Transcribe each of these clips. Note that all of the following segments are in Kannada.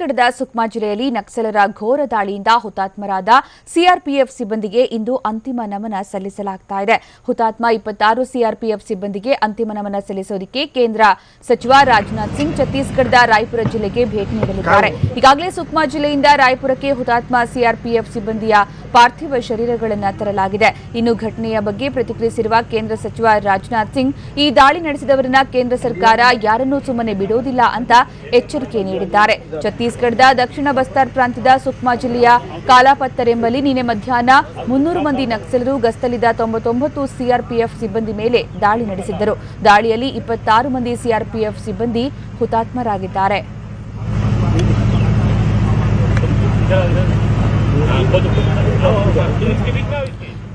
ಛತ್ತೀಸ್ಗಢದ ಸುಕ್ಮಾ ಜಿಲ್ಲೆಯಲ್ಲಿ ನಕ್ಸಲರ ಘೋರ ದಾಳಿಯಿಂದ ಹುತಾತ್ಮರಾದ ಸಿಆರ್ಪಿಎಫ್ ಸಿಬ್ಬಂದಿಗೆ ಇಂದು ಅಂತಿಮ ನಮನ ಸಲ್ಲಿಸಲಾಗ್ತಾ ಇದೆ. ಹುತಾತ್ಮ ಇಪ್ಪತ್ತಾರು ಸಿಆರ್ಪಿಎಫ್ ಸಿಬ್ಬಂದಿಗೆ ಅಂತಿಮ ನಮನ ಸಲ್ಲಿಸೋದಕ್ಕೆ ಕೇಂದ್ರ ಸಚಿವ ರಾಜನಾಥ್ ಸಿಂಗ್ ಛತ್ತೀಸ್ಗಢದ ರಾಯಪುರ ಜಿಲ್ಲೆಗೆ ಭೇಟಿ ನೀಡಲಿದ್ದಾರೆ. ಈಗಾಗಲೇ ಸುಕ್ಮಾ ಜಿಲ್ಲೆಯಿಂದ ರಾಯಪುರಕ್ಕೆ ಹುತಾತ್ಮ ಸಿಆರ್ಪಿಎಫ್ ಸಿಬ್ಬಂದಿಯ ಪಾರ್ಥಿವ ಶರೀರಗಳನ್ನು ತರಲಾಗಿದೆ. ಇನ್ನು ಘಟನೆಯ ಬಗ್ಗೆ ಪ್ರತಿಕ್ರಿಯಿಸಿರುವ ಕೇಂದ್ರ ಸಚಿವ ರಾಜನಾಥ್ ಸಿಂಗ್, ಈ ದಾಳಿ ನಡೆಸಿದವರನ್ನ ಕೇಂದ್ರ ಸರ್ಕಾರ ಯಾರನ್ನೂ ಸುಮ್ಮನೆ ಬಿಡೋದಿಲ್ಲ ಅಂತ ಎಚ್ಚರಿಕೆ ನೀಡಿದ್ದಾರೆ. ಛತ್ತೀಸ್ಗಢದ ದಕ್ಷಿಣ ಬಸ್ತಾರ್ ಪ್ರಾಂತ್ಯದ ಸುಕ್ಮಾ ಜಿಲ್ಲೆಯ ಕಾಲಾಪತ್ತರ್ ಎಂಬಲ್ಲಿ ನಿನ್ನೆ ಮಧ್ಯಾಹ್ನ ಮುನ್ನೂರು ಮಂದಿ ನಕ್ಸಲರು ಗಸ್ತಲಿದ್ದ ತೊಂಬತ್ತೊಂಬತ್ತು ಸಿಆರ್ಪಿಎಫ್ ಸಿಬ್ಬಂದಿ ಮೇಲೆ ದಾಳಿ ನಡೆಸಿದ್ದರು. ದಾಳಿಯಲ್ಲಿ ಇಪ್ಪತ್ತಾರು ಮಂದಿ ಸಿಆರ್ಪಿಎಫ್ ಸಿಬ್ಬಂದಿ ಹುತಾತ್ಮರಾಗಿದ್ದಾರೆ.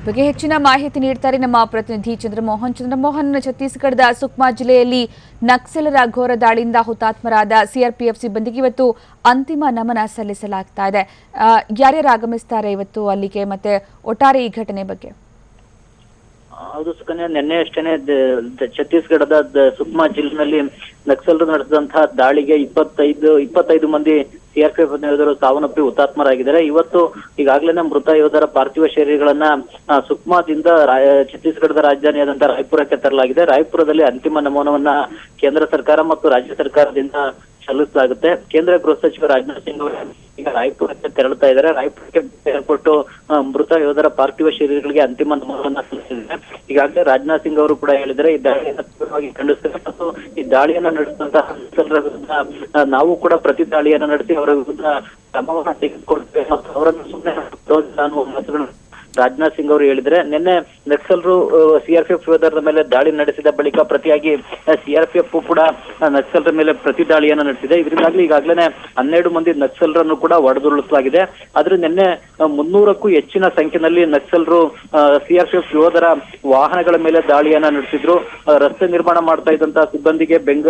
ಬಗ್ಗೆ ಹೆಚ್ಚಿನ ಮಾಹಿತಿ ನೀಡ್ತಾರೆ ನಮ್ಮ ಪ್ರತಿನಿಧಿ ಚಂದ್ರಮೋಹನ್. ಚಂದ್ರಮೋಹನ್ ಛತ್ತೀಸ್ಗಢದ ಸುಕ್ಮಾ ಜಿಲ್ಲೆಯಲ್ಲಿ ನಕ್ಸಲರ ಘೋರ ದಾಳಿಯಿಂದ ಹುತಾತ್ಮರಾದ ಸಿಆರ್ಪಿಎಫ್ ಸಿಬ್ಬಂದಿಗೆ ಇವತ್ತು ಅಂತಿಮ ನಮನ ಸಲ್ಲಿಸಲಾಗ್ತಾ ಇದೆ. ಯಾರ್ಯಾರು ಆಗಮಿಸ್ತಾರೆ ಇವತ್ತು ಅಲ್ಲಿಗೆ ಮತ್ತೆ ಒಟ್ಟಾರೆ ಈ ಘಟನೆ ಬಗ್ಗೆ? ಹೌದು ಸುಕನ್ಯಾ, ನಿನ್ನೆ ಅಷ್ಟೇನೆ ಛತ್ತೀಸ್ಗಢದ ಸುಕ್ಮಾ ಜಿಲ್ಲೆನಲ್ಲಿ ನಕ್ಸಲರು ನಡೆಸಿದಂತಹ ದಾಳಿಗೆ ಇಪ್ಪತ್ತೈದು ಇಪ್ಪತ್ತೈದು ಮಂದಿ ಸಿಆರ್ಪಿಎಫ್ ಯೋಧರು ಸಾವನ್ನಪ್ಪಿ ಹುತಾತ್ಮರಾಗಿದ್ದಾರೆ. ಇವತ್ತು ಈಗಾಗಲೇ ಮೃತ ಯೋಧರ ಪಾರ್ಥಿವ ಶರೀರಗಳನ್ನ ಸುಕ್ಮಾದಿಂದ ಛತ್ತೀಸ್ಗಢದ ರಾಜಧಾನಿಯಾದಂತ ರಾಯ್ಪುರಕ್ಕೆ ತರಲಾಗಿದೆ. ರಾಯ್ಪುರದಲ್ಲಿ ಅಂತಿಮ ನಮನವನ್ನ ಕೇಂದ್ರ ಸರ್ಕಾರ ಮತ್ತು ರಾಜ್ಯ ಸರ್ಕಾರದಿಂದ ಸಲ್ಲಿಸಲಾಗುತ್ತೆ ಕೇಂದ್ರ ಗೃಹ ಸಚಿವ ರಾಜನಾಥ್ ಸಿಂಗ್ ಅವರು ಈಗ ರಾಯಪುರಕ್ಕೆ ತೆರಳುತ್ತಾ ಇದ್ದಾರೆ. ರಾಯಪುರಕ್ಕೆ ಆ, ಮೃತ ಯೋಧರ ಪಾರ್ಥಿವ ಶರೀರಗಳಿಗೆ ಅಂತಿಮ ನಮನವನ್ನ ಸಲ್ಲಿಸಿದ್ದಾರೆ. ಈಗಾಗಲೇ ರಾಜನಾಥ್ ಸಿಂಗ್ ಅವರು ಕೂಡ ಹೇಳಿದರೆ ಈ ದಾಳಿಯನ್ನು ತೀವ್ರವಾಗಿ ಖಂಡಿಸಿದ್ದಾರೆ. ಮತ್ತು ಈ ದಾಳಿಯನ್ನ ನಡೆಸಿದಂತಹ ವಿರುದ್ಧ ನಾವು ಕೂಡ ಪ್ರತಿ ದಾಳಿಯನ್ನ ನಡೆಸಿ ಅವರ ವಿರುದ್ಧ ಕ್ರಮವನ್ನು ತೆಗೆದುಕೊಳ್ತೇವೆ. ಮತ್ತು ಅವರನ್ನು ಸುಮ್ಮನೆ ಅನ್ನುವ ಮಾತುಗಳನ್ನು ರಾಜನಾಥ್ ಸಿಂಗ್ ಅವರು ಹೇಳಿದ್ರೆ ನಿನ್ನೆ ನಕ್ಸಲರು ಸಿಆರ್ಪಿಎಫ್ ಯೋಧರ ಮೇಲೆ ದಾಳಿ ನಡೆಸಿದ ಬಳಿಕ ಪ್ರತಿಯಾಗಿ ಸಿಆರ್ಪಿಎಫ್ ಕೂಡ ನಕ್ಸಲ್ರ ಮೇಲೆ ಪ್ರತಿ ದಾಳಿಯನ್ನು ನಡೆಸಿದೆ. ಇದರಿಂದಾಗಲಿ ಈಗಾಗಲೇ ಹನ್ನೆರಡು ಮಂದಿ ನಕ್ಸಲರನ್ನು ಕೂಡ ಹೊಡೆದುರುಳಿಸಲಾಗಿದೆ. ಆದ್ರೆ ನಿನ್ನೆ ಮುನ್ನೂರಕ್ಕೂ ಹೆಚ್ಚಿನ ಸಂಖ್ಯೆಯಲ್ಲಿ ನಕ್ಸಲರು ಸಿಆರ್ಪಿಎಫ್ ಯೋಧರ ವಾಹನಗಳ ಮೇಲೆ ದಾಳಿಯನ್ನ ನಡೆಸಿದ್ರು. ರಸ್ತೆ ನಿರ್ಮಾಣ ಮಾಡ್ತಾ ಇದ್ದಂತಹ ಸಿಬ್ಬಂದಿಗೆ ಬೆಂಗ,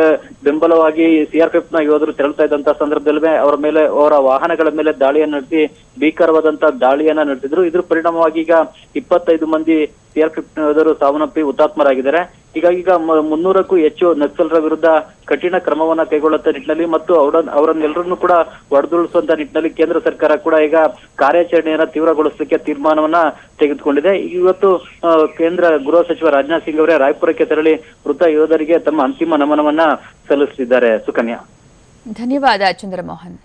ಬೆಂಬಲವಾಗಿ ಸಿಆರ್ಪಿಎಫ್ನ ಯೋಧರು ತೆರಳ್ತಾ ಇದ್ದಂತಹ ಸಂದರ್ಭದಲ್ಲೇ ಅವರ ಮೇಲೆ, ಅವರ ವಾಹನಗಳ ಮೇಲೆ ದಾಳಿಯನ್ನು ನಡೆಸಿ ಭೀಕರವಾದಂತಹ ದಾಳಿಯನ್ನ ನಡೆಸಿದ್ರು. ಇದ್ರ ಪರಿಣಾಮವಾಗಿ ಈಗ ಇಪ್ಪತ್ತೈದು ಮಂದಿ ಸಿಆರ್ಪಿಎಫ್ ಯೋಧರು ಸಾವನ್ನಪ್ಪಿ ಹುತಾತ್ಮರಾಗಿದ್ದಾರೆ. ಹೀಗಾಗಿ ಈಗ ಮುನ್ನೂರಕ್ಕೂ ಹೆಚ್ಚು ನಕ್ಸಲರ ವಿರುದ್ಧ ಕಠಿಣ ಕ್ರಮವನ್ನ ಕೈಗೊಳ್ಳುತ್ತ ನಿಟ್ಟಿನಲ್ಲಿ ಮತ್ತು ಅವರ ಅವರನ್ನೆಲ್ಲರನ್ನು ಕೂಡ ಹೊಡೆದುರುಳಿಸುವಂತ ನಿಟ್ಟಿನಲ್ಲಿ ಕೇಂದ್ರ ಸರ್ಕಾರ ಕೂಡ ಈಗ ಕಾರ್ಯಾಚರಣೆಯನ್ನ ತೀವ್ರಗೊಳಿಸಲಿಕ್ಕೆ ತೀರ್ಮಾನವನ್ನ ತೆಗೆದುಕೊಂಡಿದೆ. ಇವತ್ತು ಕೇಂದ್ರ ಗೃಹ ಸಚಿವ ರಾಜನಾಥ್ ಸಿಂಗ್ ಅವರೇ ರಾಯಪುರಕ್ಕೆ ತೆರಳಿ ಮೃತ ಯೋಧರಿಗೆ ತಮ್ಮ ಅಂತಿಮ ನಮನವನ್ನ ಸಲ್ಲಿಸುತ್ತಿದ್ದಾರೆ ಸುಕನ್ಯಾ. ಧನ್ಯವಾದ ಚಂದ್ರಮೋಹನ್.